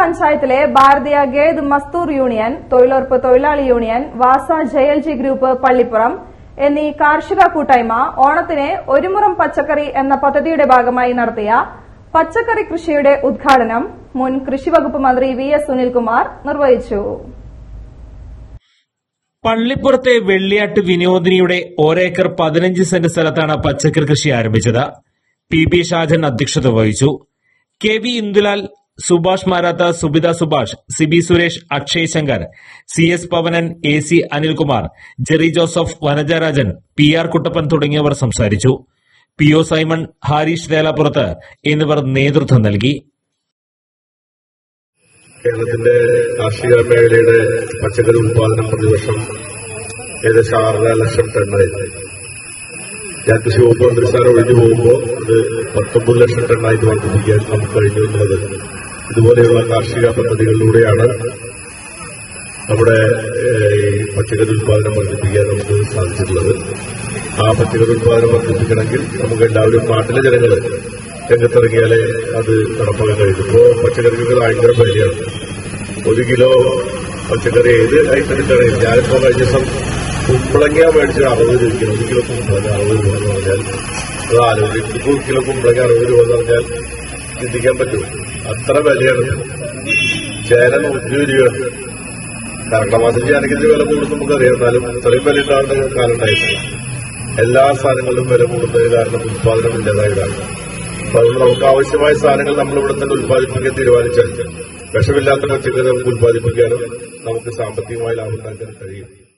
പഞ്ചായത്തിലെ ഭാരതീയ ഗേദ് മസ്തൂർ യൂണിയൻ തൊഴിലുറപ്പ് തൊഴിലാളി യൂണിയൻ വാസ ജയൽജി ഗ്രൂപ്പ് പള്ളിപ്പുറം എന്നീ കാർഷിക കൂട്ടായ്മ ഓണത്തിന് ഒരുമുറം പച്ചക്കറി എന്ന പദ്ധതിയുടെ ഭാഗമായി നടത്തിയ പച്ചക്കറി കൃഷിയുടെ ഉദ്ഘാടനം മുൻ കൃഷിവകുപ്പ് മന്ത്രി വി എസ് സുനിൽകുമാർ നിർവഹിച്ചു. പള്ളിപ്പുറത്തെ വെള്ളിയാട്ട് വിനോദിനിയുടെ ഒരേക്കർ പതിനഞ്ച് സെന്റ് സ്ഥലത്താണ് പച്ചക്കറി കൃഷി ആരംഭിച്ചത്. പി ബി ഷാജൻ അധ്യക്ഷത വഹിച്ചു. K V Indulal Subhash Maratha Subitha Subhash Sibi Suresh Akshay Shankar C S Pavanan A C Anilkumar Jerry Joseph Vanajarajan P R Kuttappan തുടങ്ങിയവർ സംസാരിച്ചു. P O Simon Harish Thelappurath എന്നിവർ നേതൃത്വം നൽകി. കേരളത്തിന്റെ കാർഷിക മേഖലയുടെ പച്ചക്കറി ഉത്പാദനം പ്രതിവർഷം ഏകദേശം ആറര ലക്ഷം ടണ്ണായിരുന്നു ഞാൻ കൃഷി വകുപ്പ് മന്ത്രിസ്ഥാനം ഒഴിഞ്ഞു പോകുമ്പോൾ അത് പത്തൊമ്പത് ലക്ഷം ടണ്ണായിട്ട് വർദ്ധിപ്പിക്കാൻ നമുക്ക് കഴിഞ്ഞു എന്നുള്ളത് ഇതുപോലെയുള്ള കാർഷിക പദ്ധതികളിലൂടെയാണ് നമ്മുടെ ഈ പച്ചക്കറി ഉത്പാദനം വർദ്ധിപ്പിക്കാൻ നമുക്ക് സാധിച്ചിട്ടുള്ളത്. ആ പച്ചക്കറി ഉത്പാദനം വർദ്ധിപ്പിക്കണമെങ്കിൽ നമുക്ക് എല്ലാവരും നാട്ടിലെ ജനങ്ങൾ രംഗത്തിറങ്ങിയാലേ അത് നടപ്പാക്കാൻ കഴിയും. ഇപ്പോൾ പച്ചക്കറികൾക്ക് ഭയങ്കര വിലയാണ്. ഒരു കിലോ പച്ചക്കറി ഏത് ഐറ്റത്തിനാണ്? ഞാനിപ്പോൾ കഴിഞ്ഞ ദിവസം കുമ്പളങ്ങ മേടിച്ച് അറുപത് രൂപയ്ക്ക് ഒരു കിലോ കുമ്പളങ്ങ അറുപത് രൂപ എന്ന് പറഞ്ഞാൽ അത് ആലോചിക്കും. ഇപ്പോൾ ഒരു കിലോ കുമ്പളങ്ങ അറുപത് രൂപ എന്ന് പറഞ്ഞാൽ ചിന്തിക്കാൻ പറ്റുമോ? അത്ര വിലയാണ്. ചേന നൂറ്റി രൂപയാണ് കർണമാസം ചേനക്കിന്റെ വില കൂടുന്നു നമുക്കറിയാം. എന്നാലും ഇത്രയും വില ഉണ്ടാകുന്ന ഉണ്ടായിട്ട് എല്ലാ സാധനങ്ങളിലും വില കൂടുന്നത് കാരണം ഉത്പാദനം ഇല്ലാതായതാണ്. അപ്പൊ അതുകൊണ്ട് നമുക്ക് ആവശ്യമായ സാധനങ്ങൾ നമ്മൾ ഇവിടെ തന്നെ ഉത്പാദിപ്പിക്കാൻ തീരുമാനിച്ചാൽ വിഷമില്ലാത്ത പച്ചക്കറി നമുക്ക് ഉത്പാദിപ്പിക്കാനും നമുക്ക് സാമ്പത്തികമായി ലാഭം ഉണ്ടാക്കാൻ കഴിയും.